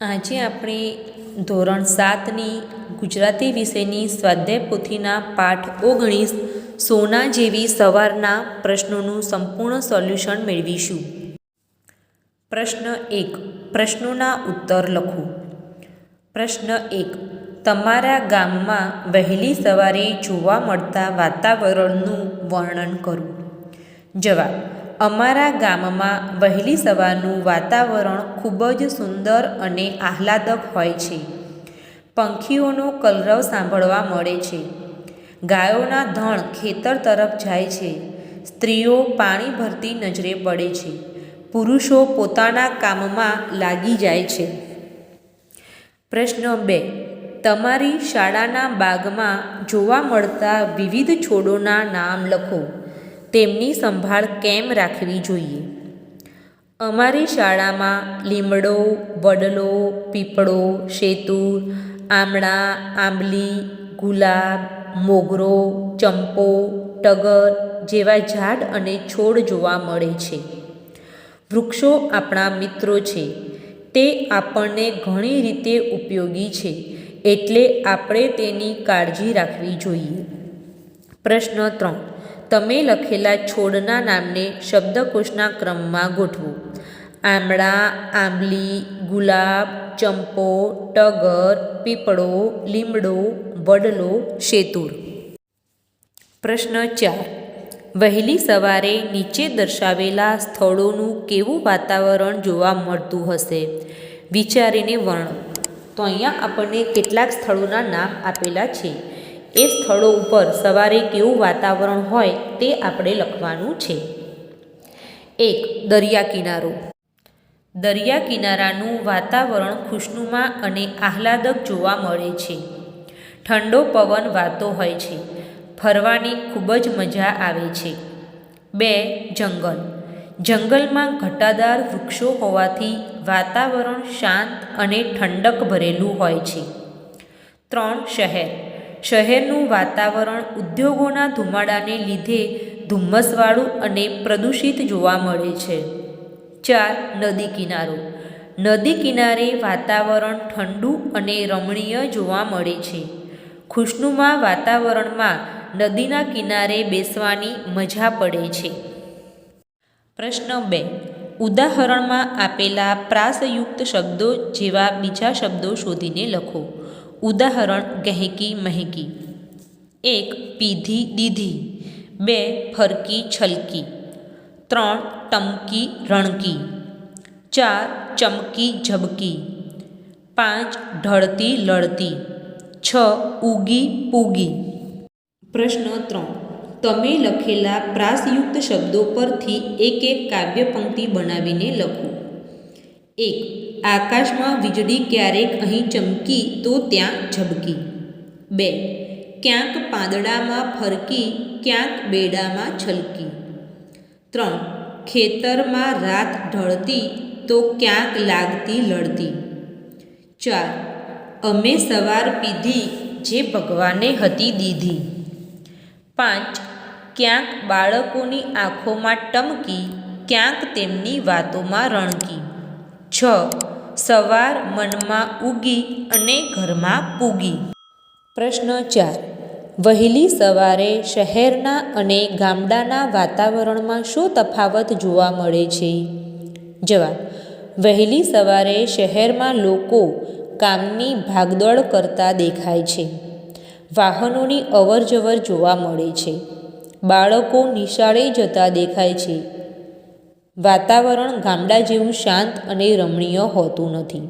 આજે આપણે ધોરણ સાતની ગુજરાતી વિષયની સ્વાધ્યાય પોથીના પાઠ ઓગણીસ સોના જેવી સવારના પ્રશ્નોનું સંપૂર્ણ સોલ્યુશન મેળવીશું. પ્રશ્ન એક, પ્રશ્નોના ઉત્તર લખો. પ્રશ્ન એક, તમારા ગામમાં વહેલી સવારે જોવા મળતા વાતાવરણનું વર્ણન કરો. જવાબ અમારા ગામમાં વહેલી સવારનું વાતાવરણ ખૂબ જ સુંદર અને આહલાદક હોય છે. પંખીઓનો કલરવ સાંભળવા મળે છે. ગાયોના ધણ ખેતર તરફ જાય છે. સ્ત્રીઓ પાણી ભરતી નજરે પડે છે. પુરુષો પોતાના કામમાં લાગી જાય છે. પ્રશ્ન બે. તમારી શાળાના બાગમાં જોવા મળતા વિવિધ છોડોના નામ લખો. તેમની સંભાળ કેમ રાખવી જોઈએ? અમારી શાળામાં લીમડો, વડલો, પીપળો, શેતુર, આમળા, આંબલી, ગુલાબ, મોગરો, ચંપો, ટગર જેવા ઝાડ અને છોડ જોવા મળે છે. વૃક્ષો આપણા મિત્રો છે. તે આપણને ઘણી રીતે ઉપયોગી છે, એટલે આપણે તેની કાળજી રાખવી જોઈએ. પ્રશ્ન ત્રણ. તમે લખેલા છોડના નામને શબ્દકોશના ક્રમમાં ગોઠવું. આમળા, આંબલી, ગુલાબ, ચંપો, ટગર, પીપળો, લીમડો, વડલો, શેતુર. પ્રશ્ન ચાર. વહેલી સવારે નીચે દર્શાવેલા સ્થળોનું કેવું વાતાવરણ જોવા મળતું હશે? વિચારીને વર્ણો. તો અહીંયા આપણને કેટલાક સ્થળોના નામ આપેલા છે. એ સ્થળો ઉપર સવારે કેવું વાતાવરણ હોય તે આપણે લખવાનું છે. એક, દરિયા કિનારો. દરિયા કિનારાનું વાતાવરણ ખુશનુમા અને આહલાદક જોવા મળે છે. ઠંડો પવન વાતો હોય છે. ફરવાની ખૂબ જ મજા આવે છે. બે, જંગલ. જંગલમાં ઘટાદાર વૃક્ષો હોવાથી વાતાવરણ શાંત અને ઠંડક ભરેલું હોય છે. ત્રણ, શહેર. શહેરનું વાતાવરણ ઉદ્યોગોના ધુમાડાને લીધે ધુમ્મસવાળું અને પ્રદૂષિત જોવા મળે છે. ચાર, નદી કિનારો. નદી કિનારે વાતાવરણ ઠંડુ અને રમણીય જોવા મળે છે. ખુશનુમા વાતાવરણમાં નદીના કિનારે બેસવાની મજા પડે છે. પ્રશ્ન બે. ઉદાહરણમાં આપેલા પ્રાસયુક્ત શબ્દો જેવા બીજા શબ્દો શોધીને લખો. ઉદાહરણ ગહેકી મહેકી એક પીધી દીધી બે ફરકી છલકી ત્રણ ટમકી રણકી ચાર ચમકી ઝબકી પાંચ ઢળતી લડતી છ ઉગી પૂગી પ્રશ્ન ત્રણ તમે લખેલા પ્રાસયુક્ત શબ્દો પરથી એક એક કાવ્ય પંક્તિ બનાવીને લખો. એક આકાશમાં વીજળી ક્યારેક અહીં ચમકી તો ત્યાં ઝબકી. બે, ક્યાંક પાંદડામાં ફરકી, ક્યાંક બેડામાં છલકી. ત્રણ, ખેતરમાં રાત ઢળતી તો ક્યાંક લાગતી લડતી. ચાર, અમે સવાર પીધી જે ભગવાને હતી દીધી. પાંચ, ક્યાંક બાળકોની આંખોમાં ટમકી, ક્યાંક તેમની વાતોમાં રણકી. છ સવાર મનમાં ઉગી અને ઘરમાં પૂગી. પ્રશ્ન ચાર. વહેલી સવારે શહેરના અને ગામડાના વાતાવરણમાં શું તફાવત જોવા મળે છે? જવાબ. વહેલી સવારે શહેરમાં લોકો કામની ભાગદોડ કરતા દેખાય છે. વાહનોની અવરજવર જોવા મળે છે. બાળકો નિશાળે જતા દેખાય છે. વાતાવરણ ગામડા જેવું શાંત અને રમણીય હોતું નથી.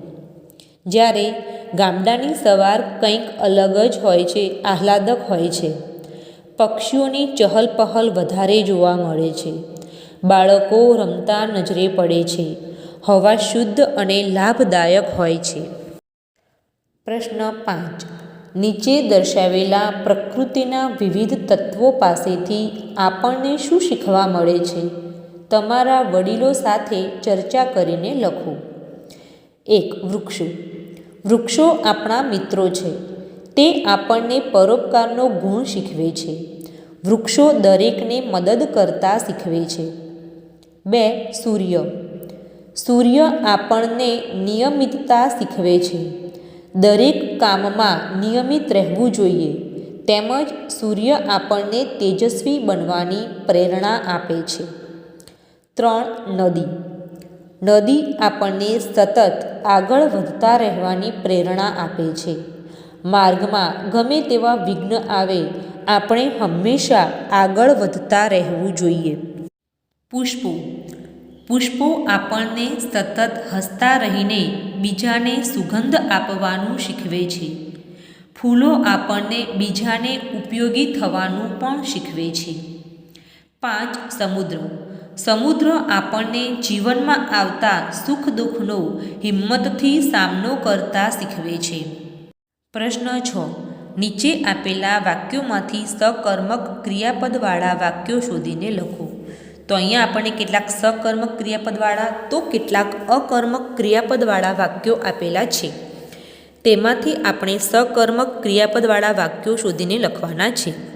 જ્યારે ગામડાની સવાર કંઈક અલગ જ હોય છે, આહલાદક હોય છે. પક્ષીઓની ચહલપહલ વધારે જોવા મળે છે. બાળકો રમતા નજરે પડે છે. હવા શુદ્ધ અને લાભદાયક હોય છે. પ્રશ્ન પાંચ. નીચે દર્શાવેલા પ્રકૃતિના વિવિધ તત્વો પાસેથી આપણને શું શીખવા મળે છે? તમારા વડીલો સાથે ચર્ચા કરીને લખો. એક, વૃક્ષો. વૃક્ષો આપણા મિત્રો છે. તે આપણને પરોપકારનો ગુણ શીખવે છે. વૃક્ષો દરેકને મદદ કરતા શીખવે છે. બે, સૂર્ય. સૂર્ય આપણને નિયમિતતા શીખવે છે. દરેક કામમાં નિયમિત રહેવું જોઈએ. તેમજ સૂર્ય આપણને તેજસ્વી બનવાની પ્રેરણા આપે છે. ત્રણ નદી. નદી આપણને સતત આગળ વધતા રહેવાની પ્રેરણા આપે છે. માર્ગમાં ગમે તેવા વિઘ્ન આવે, આપણે હંમેશા આગળ વધતા રહેવું જોઈએ. પુષ્પો. પુષ્પો આપણને સતત હસતા રહીને બીજાને સુગંધ આપવાનું શીખવે છે. ફૂલો આપણને બીજાને ઉપયોગી થવાનું પણ શીખવે છે. પાંચ સમુદ્ર. સમુદ્ર આપણને જીવનમાં આવતા સુખ દુઃખનો હિંમતથી સામનો કરતા શીખવે છે. પ્રશ્ન છ. નીચે આપેલા વાક્યોમાંથી સકર્મક ક્રિયાપદવાળા વાક્યો શોધીને લખો. તો અહીંયા આપણને કેટલાક સકર્મક ક્રિયાપદવાળા, તો કેટલાક અકર્મક ક્રિયાપદવાળા વાક્યો આપેલા છે. તેમાંથી આપણે સકર્મક ક્રિયાપદવાળા વાક્યો શોધીને લખવાના છે.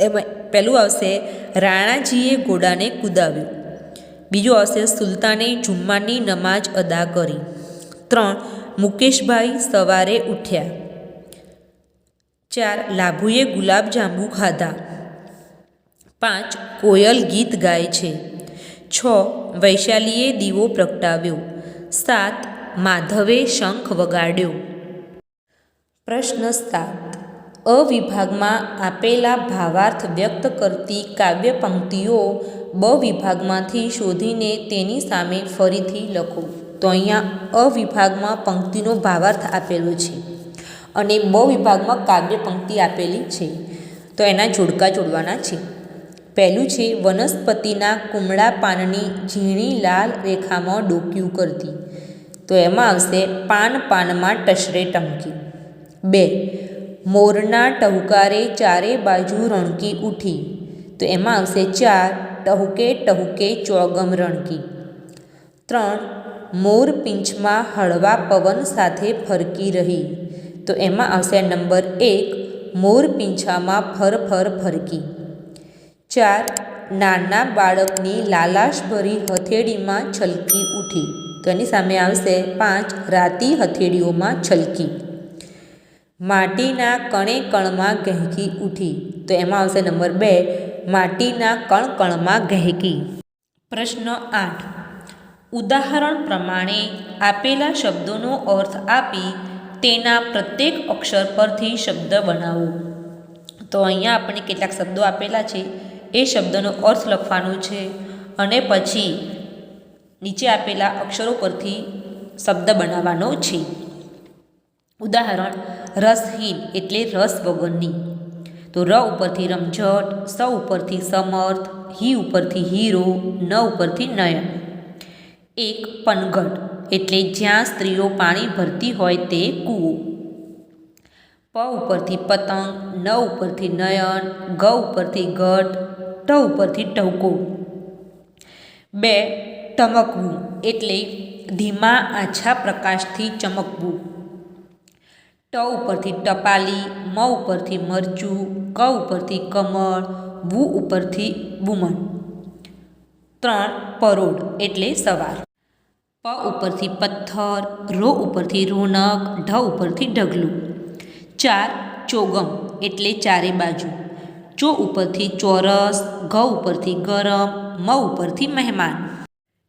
એમાં પહેલું આવશે રાણાજીએ ઘોડાને કૂદાવ્યું. બીજો હશે સુલતાને જુમ્માની નમાજ અદા કરી. ત્રણ, મુકેશભાઈ સવારે ઉઠ્યા. ચાર, લાભુએ ગુલાબજાંબુ ખાધા. પાંચ, કોયલ ગીત ગાય છે. છ, વૈશાલીએ દીવો પ્રગટાવ્યો. સાત, માધવે શંખ વગાડ્યો. પ્રશ્ન સાત અ વિભાગમાં આપેલા ભાવાર્થ વ્યક્ત કરતી કાવ્ય પંક્તિઓ બ વિભાગમાંથી શોધીને તેની સામે ફરીથી લખો. તો અહીંયા અ વિભાગમાં પંક્તિનો ભાવાર્થ આપેલો છે અને બ વિભાગમાં કાવ્ય પંક્તિ આપેલી છે. તો એના જોડકા જોડવાના છે. પહેલું છે, વનસ્પતિના કુમળા પાનની ઝીણી લાલ રેખામાં ડોક્યું કરતી. તો એમાં આવશે, પાન પાનમાં ટસરે ટમકી બે મોરના ટહુકારે ચારે બાજુ રણકી ઉઠી. તો એમાં આવશે ચાર, ટહુકે ટહુકે ચોગમ રણકી. ત્રણ, મોર પીંછમાં હળવા પવન સાથે ફરકી રહી. તો એમાં આવશે નંબર એક, મોર પીંછામાં ફર ફર ફરકી. ચાર, નાના બાળકની લાલાશભરી હથેળીમાં છલકી ઉઠી. તો એની સામે આવશે પાંચ, રાતી હથેળીઓમાં છલકી. માટીના કણે કણમાં ગહેકી ઉઠી. તો એમાં આવશે નંબર બે, માટીના કણ કણમાં ગહેકી. પ્રશ્ન આઠ. ઉદાહરણ પ્રમાણે આપેલા શબ્દોનો અર્થ આપી તેના પ્રત્યેક અક્ષર પરથી શબ્દ બનાવો. તો અહીંયા આપણને કેટલાક શબ્દો આપેલા છે. એ શબ્દનો અર્થ લખવાનો છે અને પછી નીચે આપેલા અક્ષરો પરથી શબ્દ બનાવવાનો છે. ઉદાહરણ રસહીન એટલે રસ વગરની. તો ર ઉપરથી રમઝટ, સ ઉપરથી સમર્થ, હી ઉપરથી હીરો, ન ઉપરથી નયન. એક પનગઢ એટલે જ્યાં સ્ત્રીઓ પાણી ભરતી હોય તે કૂવો. પ ઉપરથી પતંગ, ન ઉપરથી નયન, ગ ઉપરથી ગઢ, ટ ઉપરથી ટહુકો. બે, ટમકવું એટલે ધીમા આછા પ્રકાશથી ચમકવું. ટ ઉપરથી ટપાલી, મ ઉપરથી મરચું, ક ઉપરથી કમળ વુ ઉપરથી બુમણ. ત્રણ પરોડ એટલે સવાર. પ ઉપરથી પથ્થર, રો ઉપરથી રોનક, ઢ ઉપરથી ઢગલું. ચાર ચોગમ એટલે ચારે બાજુ. ચો ઉપરથી ચોરસ, ઘ ઉપરથી ગરમ, મ ઉપરથી મહેમાન.